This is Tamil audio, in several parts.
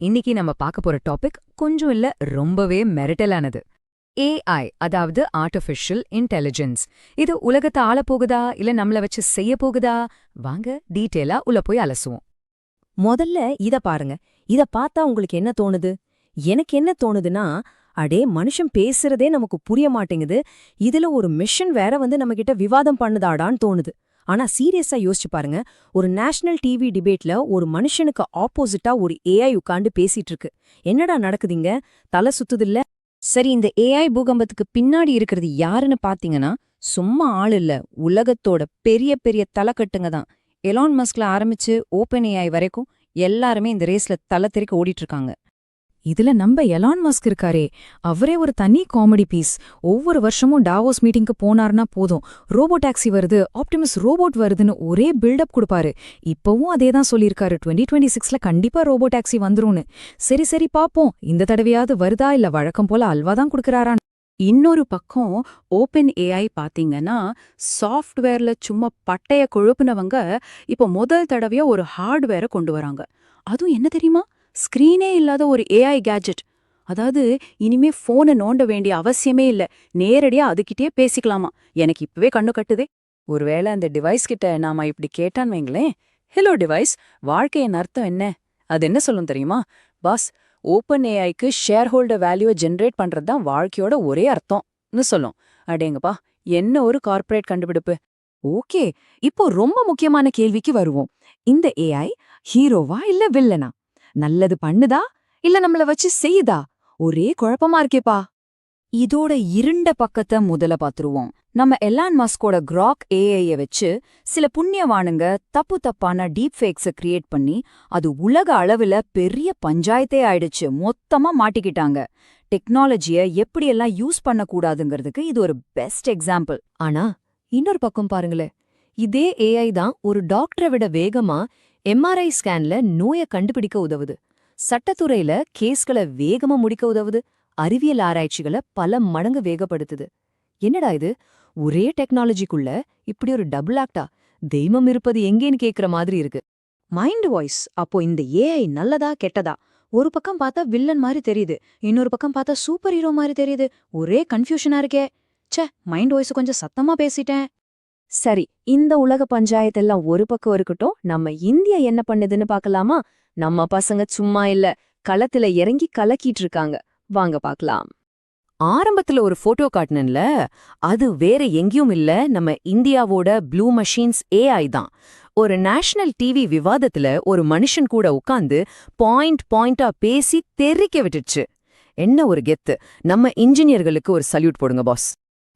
இன்னைக்கு நம்ம பார்க்க போற டாபிக் கொஞ்சம் இல்ல ரொம்பவே மெரிட்டலானது. ஏஐ அதாவது ஆர்டிஃபிஷியல் இன்டெலிஜென்ஸ் இது உலகத்தை ஆள போகுதா? இல்ல நம்மள வச்சு செய்ய போகுதா? வாங்க டீட்டெயிலா உள்ள போய் அலசுவோம். முதல்ல இத பாருங்க. இத பார்த்தா உங்களுக்கு என்ன தோணுது? எனக்கு என்ன தோணுதுன்னா அடே மனுஷன் பேசுறதே நமக்கு புரிய மாட்டேங்குது. இதுல ஒரு மிஷன் வேற வந்து நம்ம கிட்ட விவாதம் பண்ணுதாடான்னு தோணுது. ஆனா சீரியஸா யோசிச்சு பாருங்க. ஒரு நேஷனல் டிவி டிபேட்ல ஒரு மனுஷனுக்கு ஆப்போசிட்டா ஒரு ஏஐ உட்காந்து பேசிட்டு இருக்கு. என்னடா நடக்குதுங்க? தலை சுத்துதில்ல? சரி இந்த ஏஐ பூகம்பத்துக்கு பின்னாடி இருக்கிறது யாருன்னு பாத்தீங்கன்னா சும்மா ஆள் இல்ல. உலகத்தோட பெரிய பெரிய தலைக்கட்டுங்க தான். எலான் மஸ்க்ல ஆரம்பிச்சு ஓப்பன் ஏஐ வரைக்கும் எல்லாருமே இந்த ரேஸ்ல தலை தெறிக்க ஓடிட்டு இருக்காங்க. இதுல நம்ம எலான் மஸ்க் இருக்காரே. அவரே ஒரு தனி காமெடி பீஸ் ஒவ்வொரு வருஷமும் டாவோஸ் மீட்டிங்க்கு போனார்னா போதும். ரோபோ டாக்ஸி வருது ஆப்டிமஸ் ரோபோட் வருதுன்னு ஒரே பில்டப் கொடுப்பாரு. இப்பவும் அதே தான் சொல்லியிருக்காரு. டுவெண்ட்டி டுவெண்ட்டி சிக்ஸ்ல கண்டிப்பா ரோபோ டாக்ஸி வந்துரும்னு. சரி சரி பாப்போம். இந்த தடவையாவது வருதா இல்ல வழக்கம் போல அல்வா தான் கொடுக்கறாரா? இன்னொரு பக்கம் ஓப்பன் ஏஐ பாத்தீங்கன்னா சாஃப்ட்வேர்ல சும்மா பட்டைய கொழுப்புனவங்க இப்போ முதல் தடவையா ஒரு ஹார்ட்வேரை கொண்டு வராங்க. அதுவும் என்ன தெரியுமா? ஸ்கிரீனே இல்லாத ஒரு ஏஐ கேஜெட் அதாவது இனிமே ஃபோனை நோண்ட வேண்டிய அவசியமே இல்ல. நேரடியா அதுகிட்டே பேசிக்கலாமா? எனக்கு இப்பவே கண்ணு கட்டுதே. ஒருவேளை அந்த டிவைஸ் கிட்ட நாம இப்படி கேட்டான்னு வைங்களேன். ஹலோ டிவைஸ் வாழ்க்கையின் அர்த்தம் என்ன? அது என்ன சொல்லும் தெரியுமா? பாஸ் ஓப்பன் ஏஐக்கு ஷேர் ஹோல்டர் வேல்யூவை ஜென்ரேட் பண்றது தான் வாழ்க்கையோட ஒரே அர்த்தம்னு சொல்லும். அடேங்கப்பா என்ன ஒரு கார்ப்பரேட் கண்டுபிடிப்பு? ஓகே இப்போ ரொம்ப முக்கியமான கேள்விக்கு வருவோம். இந்த ஏஐ ஹீரோவா இல்ல வில்லனா நல்லது பண்ணுதா? இல்ல நம்மள வச்சு செய்யுதா? ஒரே குழப்பமா இருக்கேப்பா. இதோட இருண்ட பக்கத்தை முதல்ல பாத்துருவோம். நம்ம எலான் மஸ்கோட கிராக் ஏஐய வச்சு சில புண்ணியவானுங்க தப்பு தப்பான டீப் ஃபேக்ஸ கிரியேட் பண்ணி அது உலக அளவுல பெரிய பஞ்சாயத்தே ஆயிடுச்சு. மொத்தமா மாட்டிக்கிட்டாங்க. டெக்னாலஜிய எப்படியெல்லாம் யூஸ் பண்ணக்கூடாதுங்கிறதுக்கு இது ஒரு பெஸ்ட் எக்ஸாம்பிள் ஆனா இன்னொரு பக்கம் பாருங்களேன். இதே ஏஐ தான் ஒரு டாக்டரை விட வேகமா எம்ஆர்ஐ ஸ்கேன்ல நோய கண்டுபிடிக்க உதவுது. சட்டத்துறையில கேஸ்களை வேகமா முடிக்க உதவுது. அறிவியல் ஆராய்ச்சிகளை பல மடங்கு வேகப்படுத்துது. என்னடா இது? ஒரே டெக்னாலஜிக்குள்ள இப்படி ஒரு டபுள் ஆக்டா? தெய்வம் இருப்பது எங்கேன்னு கேக்குற மாதிரி இருக்கு. Mind voice. அப்போ இந்த ஏஐ நல்லதா கெட்டதா? ஒரு பக்கம் பார்த்தா வில்லன் மாதிரி தெரியுது. இன்னொரு பக்கம் பார்த்தா சூப்பர் ஹீரோ மாதிரி தெரியுது. ஒரே கன்ஃபியூஷனா இருக்கே. ச்சே மைண்ட் வாய்ஸ் கொஞ்சம் சத்தமா பேசிட்டேன். சரி இந்த உலக பஞ்சாயத்தெல்லாம் ஒரு பக்கம் இருக்கட்டும் நம்ம இந்தியா என்ன பண்ணுதுன்னு பார்க்கலாமா? நம்ம பசங்க சும்மா இல்ல களத்துல இறங்கி கலக்கிட்டு இருக்காங்க. வாங்க பார்க்கலாம். ஆரம்பத்துல ஒரு போட்டோ காட்டினன்ல அது வேற எங்கேயும் இல்ல நம்ம இந்தியாவோட ப்ளூ மஷின்ஸ் ஏஐ தான். ஒரு நேஷனல் டிவி விவாதத்துல ஒரு மனுஷன் கூட உட்காந்து பாயிண்ட் பாயிண்டா பேசி தெறிக்க விட்டுடுச்சு. என்ன ஒரு கெத்து. நம்ம இன்ஜினியர்களுக்கு ஒரு சல்யூட் போடுங்க பாஸ்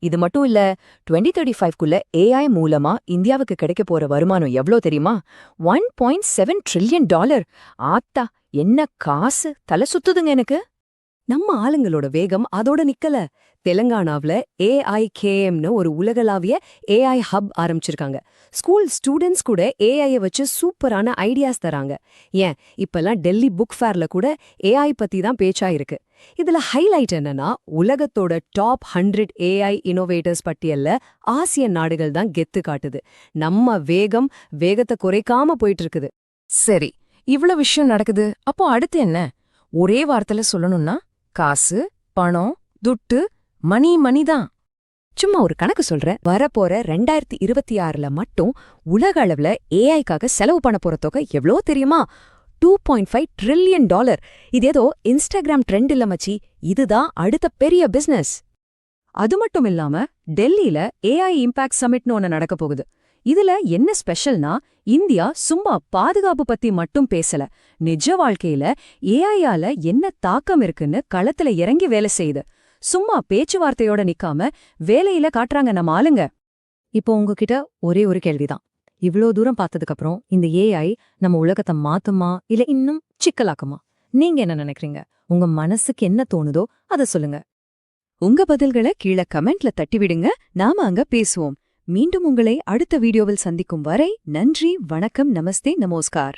இது மட்டும் இல்ல டுவெண்ட்டி தேர்ட்டி ஃபைவ்க்குள்ள ஏஐ மூலமா இந்தியாவுக்கு கிடைக்க போற வருமானம் எவ்ளோ தெரியுமா? One point seven trillion dollar ஆத்தா என்ன காசு? தலை சுத்துதுங்க எனக்கு. நம்ம ஆளுங்களோட வேகம் அதோட நிக்கல. தெலங்கானாவுல ஏஐகேஎம்னு ஒரு உலகளாவிய ஏஐ ஹப் ஆரம்பிச்சிருக்காங்க. ஸ்கூல் ஸ்டூடெண்ட்ஸ் கூட ஏஐய வச்சு சூப்பரான ஐடியாஸ் தராங்க. ஏன்? இப்பெல்லாம் டெல்லி புக் ஃபேர்ல கூட ஏஐ பத்தி தான் பேச்சா இருக்கு. இதுல ஹைலைட் என்னன்னா உலகத்தோட டாப் ஹண்ட்ரட் ஏஐ இனோவேட்டர்ஸ் பட்டியல்ல ஆசிய நாடுகள் தான் கெத்து காட்டுது. நம்ம வேகம் வேகத்தை குறைக்காம போயிட்டு இருக்குது சரி இவ்ளோ விஷயம் நடக்குது. அப்போ அடுத்து என்ன? ஒரே வார்த்தையில சொல்லணும்னா காசு பணம் துட்டு மணி மணி தான் சும்மா ஒரு கணக்கு சொல்றேன் வரப்போற ரெண்டாயிரத்தி இருபத்தி ஆறுல மட்டும் உலக அளவுல ஏஐக்காக செலவு பண்ண போற தொகை எவ்வளோ தெரியுமா? Two point five trillion dollar. இது ஏதோ இன்ஸ்டாகிராம் ட்ரெண்ட் இல்ல மச்சி. இதுதான் அடுத்த பெரிய பிசினஸ் அது மட்டும் இல்லாம டெல்லியில ஏஐ இம்பாக்ட் சமிட்னு ஒன்னு நடக்க போகுது. இதுல என்ன ஸ்பெஷல்னா இந்தியா சும்மா பாதுகாப்பு பத்தி மட்டும் பேசல. நிஜ வாழ்க்கையில ஏஐயால என்ன தாக்கம் இருக்குன்னு களத்துல இறங்கி வேலை செய்யுது. சும்மா பேச்சுவார்த்தையோட நிக்காம வேலையில காட்டுறாங்க நம்ம ஆளுங்க. இப்போ உங்ககிட்ட ஒரே ஒரு கேள்விதான். இவ்ளோ தூரம் பார்த்ததுக்கு அப்புறம் இந்த ஏஐ நம்ம உலகத்தை மாத்துமா இல்ல இன்னும் சிக்கலாக்குமா? நீங்க என்ன நினைக்கிறீங்க? உங்க மனசுக்கு என்ன தோணுதோ அத சொல்லுங்க. உங்க பதில்களை கீழே கமெண்ட்ல தட்டி விடுங்க நாம அங்க பேசுவோம். மீண்டும் உங்களை அடுத்த வீடியோவில் சந்திக்கும் வரை நன்றி வணக்கம் நமஸ்தே நமோஸ்கார்.